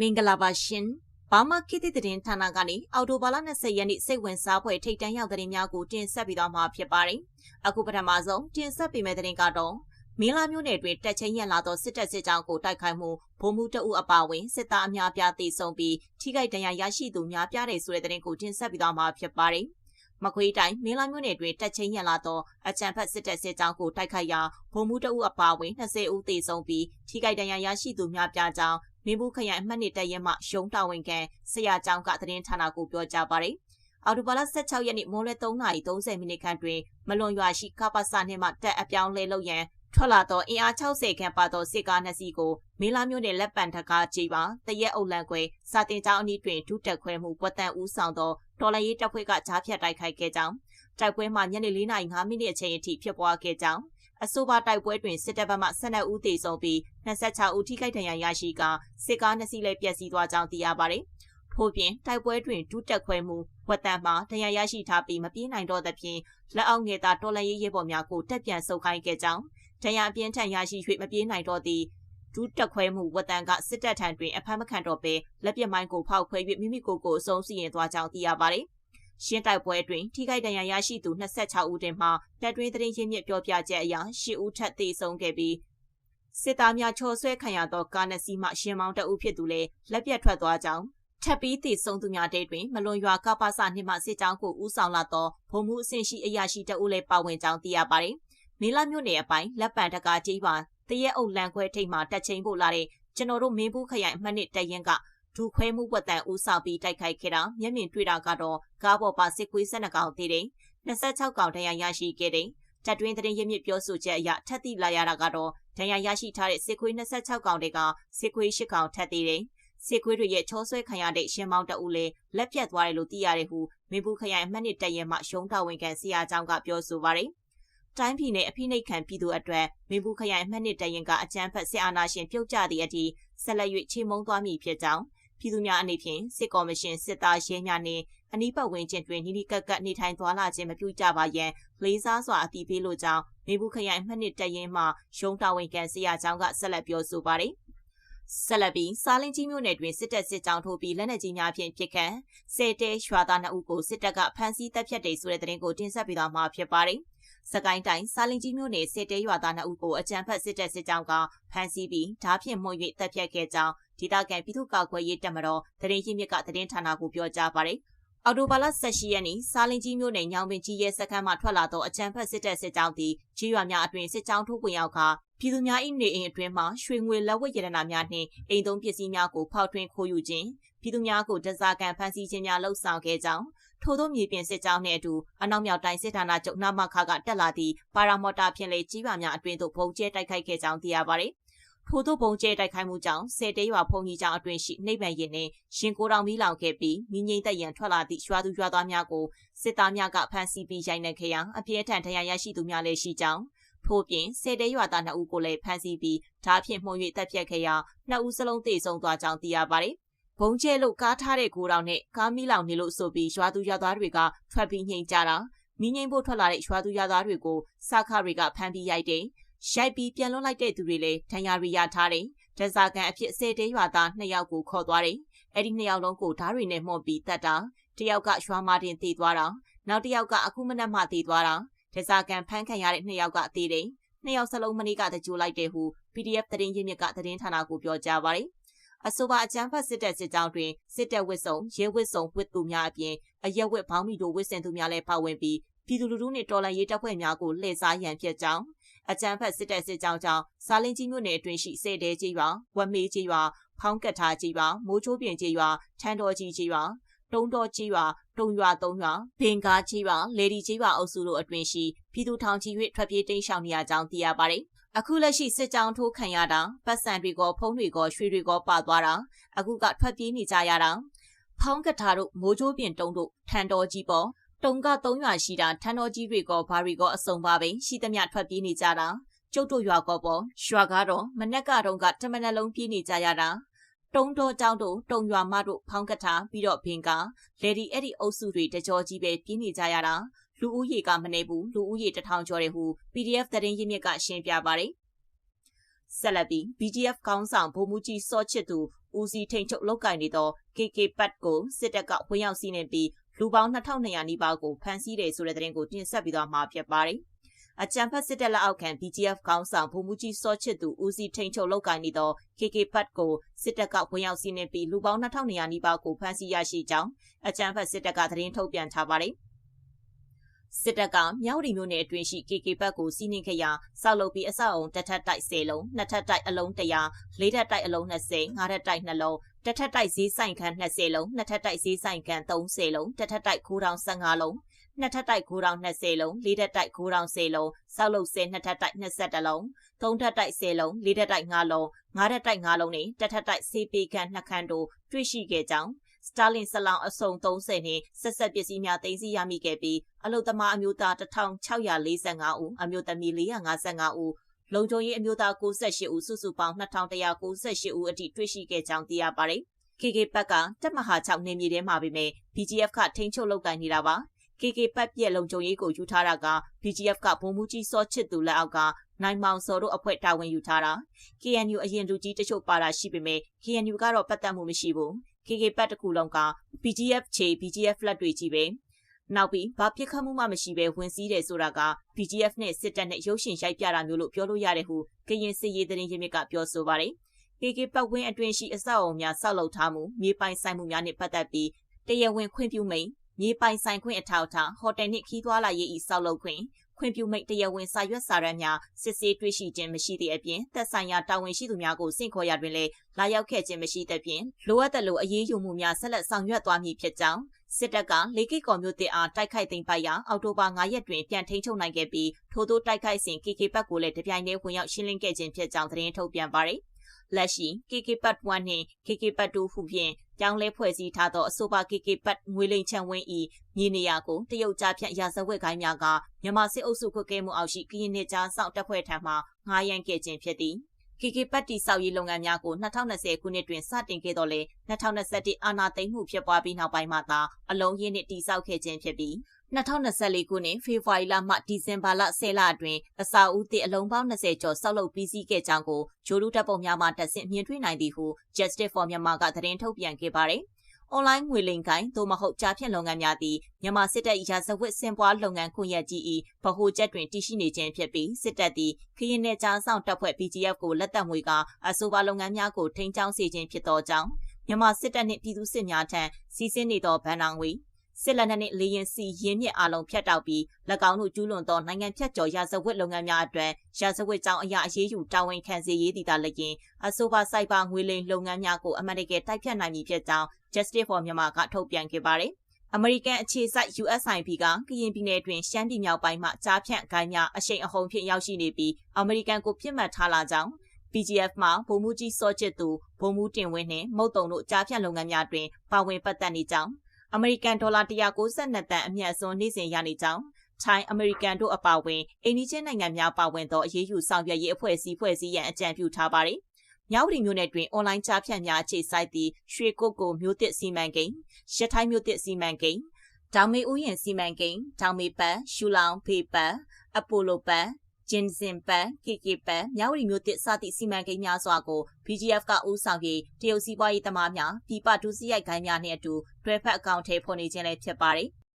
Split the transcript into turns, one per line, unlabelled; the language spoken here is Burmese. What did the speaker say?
မင်္ဂလာပါရှင်ဘာမခေတ်သစ်သတင်းဌာနကနေအော်တိုဘာလ20ရက်နေ့စိတ်ဝင်စားဖွယ်ထိတ်တန့်ရောက်သတင်းများကိုတင်ဆက်ပေးသွားမှာဖြစ်ပါတယ်။အခုပထမဆုံးတင်ဆက်ပေးမယ့်သတင်းကတော့မင်းလာမျိုးနယ်တွင်တက်ချင်းရန်လာသောစစ်တပ်စစ်ကြောင်းကိုတိုက်ခိုက်မှုဗိုလ်မှူးတအုပ်အပါအဝင်စစ်သားအများပြားသေဆုံးပြီးထိခိုက်ဒဏ်ရာရရှိသူများပြားတယ်ဆိုတဲ့သတင်းကိုတင်ဆက်ပေးသွားမှာဖြစ်ပါတယ်။မကွေးတိုင်းမင်းလာမျိုးနယ်တွင်တက်ချင်းရန်လာသောအကြံဖက်စစ်တပ်စစ်ကြောင်းကိုတိုက်ခိုက်ရာဗိုလ်မှူးတအုပ်အပါအဝင်20ဦးသေဆုံးပြီးထိခိုက်ဒဏ်ရာရရှိသူများပြားကြောင်း မင်းဘူးခရိုင်အမှတ်နှစ်တရဲမှရုံးတာဝန်ခံဆရာကျောင်းကသတင်းဌာနကိုပြောကြားပါတယ်။အော်တိုဘာလ16ရက်နေ့မိုးလယ်3:30မိနစ်ခန့်တွင်မလွန်ရွာရှိကပ္ပစနှင့်မှတက်အပြောင်းလဲလုပ်ရန်ထွက်လာသောအင်အား60ခန့်ပါသောစစ်ကားနှစ်စီးကိုမေလာမျိုးနယ်လက်ပံထကားကြီးပါတရက်အုပ်လန်ခွေစာတင်ကျောင်းအနီးတွင်ဒုတက်ခွဲမှုပွက်တန်ဦးဆောင်သောတော်လရေးတပ်ဖွဲ့ကကြားဖြတ်တိုက်ခိုက်ခဲ့ကြောင်းတိုက်ပွဲမှာညနေ4:05မိနစ်အချိန်အထိဖြစ်ပွားခဲ့ကြောင်း အဆိုပါတိုက်ပွဲတွင်စစ်တပ်ဘက်မှ12ဦးသေဆုံးပြီး26ဦးထိခိုက်ဒဏ်ရာရရှိကာစစ်ကား2စီးလည်းပျက်စီးသွားကြောင်းသိရပါတယ်။ထို့ပြင်တိုက်ပွဲတွင်ဒုတက်ခွဲမှုဝတ်တမ်းမှာဒဏ်ရာရရှိထားပြီးမပြေးနိုင်တော့သဖြင့်လက်အောက်ငယ်သားတော်လရေးရဲဘော်များကိုတက်ပြန်ဆုတ်ခိုင်းခဲ့ကြောင်းဒဏ်ရာအပြင်းထန်ရရှိ၍မပြေးနိုင်တော့သည့်ဒုတက်ခွဲမှုဝတ်တမ်းကစစ်တပ်ထံတွင်အဖမ်းမခံတော့ဘဲလက်ပြမိုင်းကိုဖောက်ခွဲ၍မိမိကိုယ်ကိုအဆုံးစီရင်သွားကြောင်းသိရပါတယ်။ ရှင်းတိုက်ပွဲအတွင်းထိခိုက်ဒဏ်ရာရရှိသူ26ဦးတင်မှတပ်တွင်းသတင်းရင်းမြစ်ပြောပြချက်အရ10ဦးထပ်သေဆုံးခဲ့ပြီးစစ်သားများချော်ဆွဲခံရသောကားနှစ်စီးမှရှင်မောင်းတအုပ်ဖြစ်သူလည်းလက်ပြတ်ထွက်သွားကြောင်းထပ်ပြီးတည်ဆုံသူများတဲ့တွင်မလွန်ရွာကပ္ပစနှင့်မှစစ်ကြောင်းကိုဦးဆောင်လာသောဗိုလ်မှူးအဆင့်ရှိအရာရှိတအုပ်လည်းပါဝင်ကြောင်းသိရပါတယ်။မေလာမြို့နယ်အပိုင်းလက်ပံတကာကြီးပါတရက်အုပ်လန်ခွဲထိပ်မှတက်ချင်းဖို့လာတဲ့ကျွန်တော်တို့မင်းဘူးခရိုင်အမှတ်နှစ်တရင်က ဒူခွဲမှုဝတ်တန်ဦးဆောင်ပြီးတိုက်ခိုက်ခဲ့တာမျက်မြင်တွေ့တာကတော့ကားပေါ်ပါစစ်ခွေး12ကောင်သေးတယ်26ကောင်ဒဏ်ရာရရှိခဲ့တယ်တပ်တွင်းသတင်းရင်းမြစ်ပြောဆိုချက်အရထပ်တိလာရတာကတော့ဒဏ်ရာရရှိထားတဲ့စစ်ခွေး26ကောင်တွေကစစ်ခွေး10ကောင်ထပ်သေးတယ်စစ်ခွေးတွေရဲ့ချောဆွဲခံရတဲ့ရှင်မောင်းတအူလည်းလက်ပြတ်သွားတယ်လို့သိရတယ်ဟုမင်းဘူးခရိုင်အမှတ်နှစ်တရဲမှရှုံးတော်ဝင်ခံဆရာကျောင်းကပြောဆိုပါတယ်တိုင်းပြည်နယ်အဖိနှိတ်ခံပြည်သူအတွက်မင်းဘူးခရိုင်အမှတ်နှစ်တရင်ကအကြမ်းဖက်စစ်အာဏာရှင်ပြုတ်ကျသည့်အထိဆက်လက်၍ချေမှုန်းသွားမည်ဖြစ်ကြောင်း ပြည်သူများအနေဖြင့်စစ်ကော်မရှင်စစ်သားရဲများနှင့်အနီးပတ်ဝန်းကျင်တွင်နီးနီးကပ်ကပ်နေထိုင်သွားလာခြင်းမပြုကြပါရန်လေးစားစွာအတည်ပြုလိုကြောင်းမေဘူးခရိုင်မှတ်နှစ်တရင်မှရုံးတာဝန်ခံဆရာကျောင်းကဆက်လက်ပြောဆိုပါတယ်ဆက်လက်ပြီးစားလင်းကြီးမြို့နယ်တွင်စစ်တပ်စစ်ကြောင်းထိုးပြီးလက်နက်ကြီးများဖြင့်ပစ်ခတ်ဆယ်တဲရွာသား2ဦးကိုစစ်တပ်ကဖမ်းဆီးတပ်ဖြတ်တယ်ဆိုတဲ့သတင်းကိုတင်ဆက်ပေးသွားမှာဖြစ်ပါတယ်။ စကိုင်းတိုင်းစာလင်ကြီးမြို့နယ်စစ်တဲရွာသား2ဦးကိုအကြမ်းဖက်စစ်တပ်စစ်ကြောင်းကဖမ်းဆီးပြီးဓာဖြင့်မှုန်၍တပ်ဖြတ်ခဲ့ကြောင်းဒေသခံပြည်သူ့ကာကွယ်ရေးတပ်မတော်တရင်ရင်းမြစ်ကသတင်းဌာနကိုပြောကြားပါတယ်။အော်တိုဘာလ18ရက်နေ့စာလင်ကြီးမြို့နယ်ညောင်ပင်ကြီးရဲစခန်းမှထွက်လာသောအကြမ်းဖက်စစ်တပ်စစ်ကြောင်းသည်ကြီးရွာများအတွင်စစ်ကြောင်းထိုးဝင်ရောက်ကာပြည်သူများ၏နေအိမ်အတွင်းမှရွှေငွေလက်ဝတ်ရတနာများနှင့်အိမ်သုံးပစ္စည်းများကိုဖောက်ထွင်းခိုးယူခြင်းပြည်သူများကိုဒဇာကန်ဖမ်းဆီးခြင်းများလှုပ်ဆောင်ခဲ့ကြောင်း ထို့သောမြေပြင်စစ်ကြောင်းနှင့်အတူအနောက်မြောက်တိုင်းစစ်ဌာနချုပ်နမခကတက်လာသည့်ပါရာမော်တာဖြင့်လေကြီးပါများအတွင်သို့ပုံကျဲတိုက်ခိုက်ခဲ့ကြောင်းသိရပါသည်ထို့သောပုံကျဲတိုက်ခိုက်မှုကြောင့်ဆယ်တဲရွာဖုန်ကြီးကျောင်းအတွင်ရှိနှိပ်ပန်ရင်နှင့်ရှင်ကိုတောင်မီးလောင်ခဲ့ပြီးမိငိမ့်သက်ရန်ထွက်လာသည့်ရွာသူရွာသားများကိုစစ်သားများကဖမ်းဆီးပြီးရိုက်နှက်ခဲ့ရာအပြည့်အထန်တရားရရှိသူများလည်းရှိကြောင်းထို့ပြင်ဆယ်တဲရွာသား2ဦးကိုလည်းဖမ်းဆီးပြီးဓာဖြင့်မှုန်၍တပ်ဖြတ်ခဲ့ရာ2ဦးစလုံးသေဆုံးသွားကြောင်းသိရပါတယ် ဘုံကျဲလို့ကားထားတဲ့ကိုတောင်နဲ့ကားမီးလောင်နေလို့ဆိုပြီးရွာသူရွာသားတွေကထွက်ပြီးညှိကြတာမိငိမ့်ဖို့ထွက်လာတဲ့ရွာသူရွာသားတွေကိုစခတွေကဖမ်းပြီးရိုက်တယ်ရိုက်ပြီးပြန်လွှတ်လိုက်တဲ့သူတွေလည်းဒဏ်ရာတွေရထားတယ်ဒဇာကန်အဖြစ်စေတဲရွာသားနှစ်ယောက်ကိုခေါ်သွားတယ်အဲ့ဒီနှစ်ယောက်လုံးကိုဓားတွေနဲ့မှုန်ပြီးတတ်တာတယောက်ကရွာမာတင်တည်သွားတာနောက်တစ်ယောက်ကအခုမနက်မှတည်သွားတာဒဇာကန်ဖမ်းခံရတဲ့နှစ်ယောက်ကတည်တယ်နှစ်ယောက်စလုံးမနေ့ကတကြိုလိုက်တဲ့ဟု PDF သတင်းရင်းမြစ်ကသတင်းဌာနကိုပြောကြားပါတယ် အဆိုပါအကြမ်းဖက်စစ်တပ်စစ်ကြောင်းတွင်စစ်တပ်ဝစ်စုံရဲဝစ်စုံဝစ်သူများအပြင်အရက်ဝစ်ဘောင်းမီတို့ဝစ်စင်သူများလည်းပါဝင်ပြီးပြည်သူလူထုနှင့်တော်လှန်ရေးတပ်ဖွဲ့များကိုလှည့်စားရန်ဖြစ်ကြောင်းအကြမ်းဖက်စစ်တပ်စစ်ကြောင်းကြောင့်စာလင်းကြီးမြို့နယ်အတွင်းရှိစေတဲကြီးရွာဝက်မေးကြီးရွာဖောင်းကတ်ထားကြီးရွာမိုးချိုးပြင်ကြီးရွာထန်းတော်ကြီးကြီးရွာတုံးတော်ကြီးရွာတုံရွာသုံးရွာဘင်ကားကြီးရွာလေဒီကြီးရွာအုပ်စုတို့အတွင်ရှိပြည်သူထောင်ချီ၍ထွက်ပြေးတိမ်းရှောင်နေရကြောင်းသိရပါတယ်။ အခုလက်ရှိစစ်ကြောင်းထိုးခံရတာပတ်စံတွေကဖုံးတွေကရွှေတွေကပါသွားတာအခုကထွက်ပြေးနေကြရတာဖောင်းကထာတို့မိုးချိုးပြင်တုံးတို့ထန်တော်ကြီးပေါ်တုံက၃ရွာရှိတာထန်တော်ကြီးတွေကဘာတွေကအစုံပါပဲရှိသမျှထွက်ပြေးနေကြတာကျုပ်တို့ရွာကောပေါ်ရွာကတော့မနက်ကတော့ကတမနလုံးပြေးနေကြရတာတုံတော်ကျောင်းတို့တုံရွာမတို့ဖောင်းကထာပြီးတော့ဘင်ကလေဒီအဲ့ဒီအုပ်စုတွေတကြောကြီးပဲပြေးနေကြရတာ လူဦးရေကမနေဘူးလူဦးရေတထောင်ကျော်တယ်ဟု PDF သတင်းရင်းမြစ်ကရှင်းပြပါတယ်ဆက်လက်ပြီး BGF ကောင်းဆောင်ဗိုလ်မှူးကြီးစောချစ်သူဦးစီးထိန်ချုပ်လောက်ကင်နေသော KK ပတ်ကိုစစ်တပ်ကဝင်ရောက်စီးနင်းပြီးလူပေါင်း2200နီးပါးကိုဖမ်းဆီးတယ်ဆိုတဲ့သတင်းကိုတင်ဆက်ပြီးတော့မှာဖြစ်ပါတယ်။အကြံဖတ်စစ်တပ်လက်အောက်ခံ BGF ခေါင်းဆောင်ဗိုလ်မှူးကြီးစောချစ်သူဦးစီးထိန်ချုပ်လောက်ကင်နေသော KK ပတ်ကိုစစ်တပ်ကဝင်ရောက်စီးနင်းပြီးလူပေါင်း2200နီးပါးကိုဖမ်းဆီးရရှိကြောင်းအကြံဖတ်စစ်တပ်ကသတင်းထုတ်ပြန်ထားပါတယ်။ စစ်တပ်ကမြောက်ရီမျိုးနယ်အတွင်းရှိ KK ဘက်ကိုစီးနှင်ခဲ့ရာစောက်လုပ်ပြီးအဆောက်အုံတစ်ထပ်တိုက်10လုံးနှစ်ထပ်တိုက်အလုံး100လေးထပ်တိုက်အလုံး20ငါးထပ်တိုက်2လုံးတစ်ထပ်တိုက်ဈေးဆိုင်ခန်း20လုံးနှစ်ထပ်တိုက်ဈေးဆိုင်ခန်း30လုံးတစ်ထပ်တိုက်ခိုးတောင်15လုံးနှစ်ထပ်တိုက်ခိုးတောင်20လုံးလေးထပ်တိုက်ခိုးတောင်10လုံးစောက်လုပ်10နှစ်ထပ်တိုက်20လုံးသုံးထပ်တိုက်10လုံးလေးထပ်တိုက်5လုံးငါးထပ်တိုက်5လုံးနဲ့တစ်ထပ်တိုက်ဆေးပေခန်း2ခန်းတို့တွေ့ရှိခဲ့ကြောင်း စတာလင်ဆလောင်အစုံ30နှင့်ဆက်ဆက်ပစ္စည်းများတင်စီရမိခဲ့ပြီးအလုသမားအမျိုးသား1645ဦးအမျိုးသမီး455ဦးလုံခြုံရေးအမျိုးသား68ဦးစုစုပေါင်း2198ဦးအထိတွေ့ရှိခဲ့ကြောင်းသိရပါတယ်။ KK ဘက်ကတက်မဟာ6နေမြေထဲမှာပဲ BGF ကထိန်းချုပ်လုပ်ကိုင်နေတာပါ။ KK ပတ်ပြက်လုံခြုံရေးကိုယူထားတာက BGF ကဗိုလ်မှူးကြီးစောချစ်သူလက်အောက်ကနိုင်မောင်စောတို့အဖွဲ့တာဝန်ယူထားတာ KNU အရင်လူကြီးတချို့ပါတာရှိပေမဲ့ KNU ကတော့ပတ်သက်မှုမရှိဘူး KK ပတ်တစ်ခုလုံးက BGF ချေ BGF လက်တွေကြီးပဲနောက်ပြီးဘာပြစ်ခတ်မှုမှမရှိဘဲဝင်စည်းတယ်ဆိုတာက BGF နဲ့စစ်တပ်နဲ့ရုပ်ရှင်ရိုက်ပြတာမျိုးလို့ပြောလို့ရတယ်ဟုကရင်စစ်ရေးသတင်းရင်းမြစ်ကပြောဆိုပါတယ် KK ပတ်ဝင်းအတွင်းရှိအဆောက်အုံများဆောက်လုပ်ထားမှုမြေပိုင်ဆိုင်မှုများနဲ့ပတ်သက်ပြီးတရားဝင်ခွင့်ပြုမိန်မြေပိုင်ဆိုင်ခွင့်အထောက်အထားဟိုတယ်နှင့်ခီးသွွာလာရေးဤဆောက်လုပ်ခွင့် ခွင့်ပြုမိတ်တရားဝင်စာရွက်စာတမ်းများစစ်ဆေးတွေ့ရှိခြင်းမရှိသည့်အပြင်သက်ဆိုင်ရာတာဝန်ရှိသူများကိုစင့်ခေါ်ရတွင်လည်းလာရောက်ခဲ့ခြင်းမရှိသဖြင့်လိုအပ်သလိုအရေးယူမှုများဆက်လက်ဆောင်ရွက်သွားမည်ဖြစ်ကြောင်းစစ်တပ်ကလေကိကော်မျိုးတစ်အားတိုက်ခိုက်သိမ်းပိုက်ရာအောက်တိုဘာ9ရက်တွင်ပြန်ထိန်းချုပ်နိုင်ခဲ့ပြီးထို့သောတိုက်ခိုက်စဉ် KK ဘက်ကိုလည်းတပြိုင်တည်းဝင်ရောက်ရှင်းလင်းခဲ့ခြင်းဖြစ်ကြောင်းသတင်းထုတ်ပြန်ပါတယ်လက်ရှိ KK ပတ်1နှင့် KK ပတ်2ဟုဖြင့် ပြောင်းလဲဖွဲ့စည်းထားသောအဆိုပါ KK ပတ်ငွေလိန်ချံဝင်းဤမြေနေရာကိုတရုတ်ကြားဖြန့်ရာဇဝတ်ကိုင်းများကမြန်မာစစ်အုပ်စုခွင့်ကဲမှုအောက်ရှိကရင်နယ်ကြားစောင့်တပ်ဖွဲ့ထံမှငားရမ်းခဲ့ခြင်းဖြစ်သည် KK ပတ်တီဆောက်ရေးလုပ်ငန်းများကို2020ခုနှစ်တွင်စတင်ခဲ့တော့လေ2021အာနာသိမ်းမှုဖြစ်ပွားပြီးနောက်ပိုင်းမှာသာအလုံးရင်းနဲ့တိစောက်ခဲ့ခြင်းဖြစ်ပြီး2024ခုနှစ်ဖေဖော်ဝါရီလမှဒီဇင်ဘာလ10လအတွင်းအစာဦးသည့်အလုံးပေါင်း20ကျော်ဆောက်လုပ်ပြီးစီးခဲ့ကြောင်းကိုဂျိုလူတပ်ပုံများမှတက်ဆင့်မြင်တွေ့နိုင်သည်ဟု Justice for Myanmar ကသတင်းထုတ်ပြန်ခဲ့ပါတယ်။ online ငွေလိမ်ကိုင်းသို့မဟုတ်ကြားဖြတ်လုပ်ငန်းများသည်မြန်မာစစ်တပ်ရာဇဝတ်စင်ပွားလုပ်ငန်းခွင့်ရကြီး၏ဗဟိုချက်တွင်တည်ရှိနေခြင်းဖြစ်ပြီးစစ်တပ်သည်ခရင်နယ်ကြားဆောင်တပ်ဖွဲ့ BGF ကိုလက်သက်ငွေကအဆိုပါလုပ်ငန်းများကိုထိန်းချောင်းစေခြင်းဖြစ်သောကြောင့်မြန်မာစစ်တပ်နှင့်ပြည်သူစစ်များထံစီးဆင်းနေသောဗန်နောင်ငွေ စစ်လက်နက်နှင့်လေရင်စီရင်းမြစ်အလုံးဖြတ်တောက်ပြီး၎င်းတို့ကျူးလွန်သောနိုင်ငံဖြတ်ကျော်ရာဇဝတ်လုပ်ငန်းများအတွက်ရာဇဝတ်ကြောင်းအရာအရေးယူတာဝန်ခံစေရေးတည်တာလည်းရင်အဆိုပါစိုက်ပါငွေလိမ်လုပ်ငန်းများကိုအမှန်တကယ်တိုက်ဖြတ်နိုင်မည်ဖြစ်ကြောင်း Justice for Myanmar ကထုတ်ပြန်ခဲ့ပါတယ်။အမေရိကန်အခြေစိုက် USIP ကကရင်ပြည်နယ်တွင်ရှမ်းပြည်မြောက်ပိုင်းမှကြားဖြန့်ဂိုင်းများအရှိန်အဟုန်ဖြင့်ရောက်ရှိနေပြီးအမေရိကန်ကိုပြစ်မှတ်ထားလာကြောင်း PGF မှာဗိုလ်မှူးကြီးစောချစ်သူဗိုလ်မှူးတင်ဝင်းနှင့်မုတ်တုံတို့ကြားဖြတ်လုပ်ငန်းများတွင်ပါဝင်ပတ်သက်နေကြောင်း အမေရိကန်ဒေါ်လာ192တန်အမြတ်အစွန်းနေ့စဉ်ရနေကြောင်းထိုင်းအမေရိကန်တို့အပါအဝင်အိန္ဒိချင်းနိုင်ငံများပါဝင်သောအရေးယူဆောင်ရွက်ရေးအဖွဲ့အစည်းဖွဲ့စည်းရန်အကြံပြုထားပါတယ်။မြောက်ရီမျိုးနယ်တွင်အွန်လိုင်းကြားဖြတ်များအခြေစိုက်သည့်ရွှေကုတ်ကိုမျိုးတစ်စီမံကိန်း၊ရထိုင်းမျိုးတစ်စီမံကိန်း၊ဒေါမေဦးရင်စီမံကိန်း၊ဒေါမေပတ်၊ရှူလောင်ဖေပတ်၊အပိုလိုပတ် ဂျင်စင်ပန်ကေကေပန်မြောက်ရီမျိုးတစ်စသည့်စီမံကိန်းများစွာကို BGF ကဦးဆောင်ပြီးတရုတ်စီးပွားရေးသမားများပြည်ပဒုစရိုက်ကိုင်းများနှင့်အတူတွဲဖက်အကောင့်ထဲပေါ်နေခြင်းလည်းဖြစ်ပါတယ်။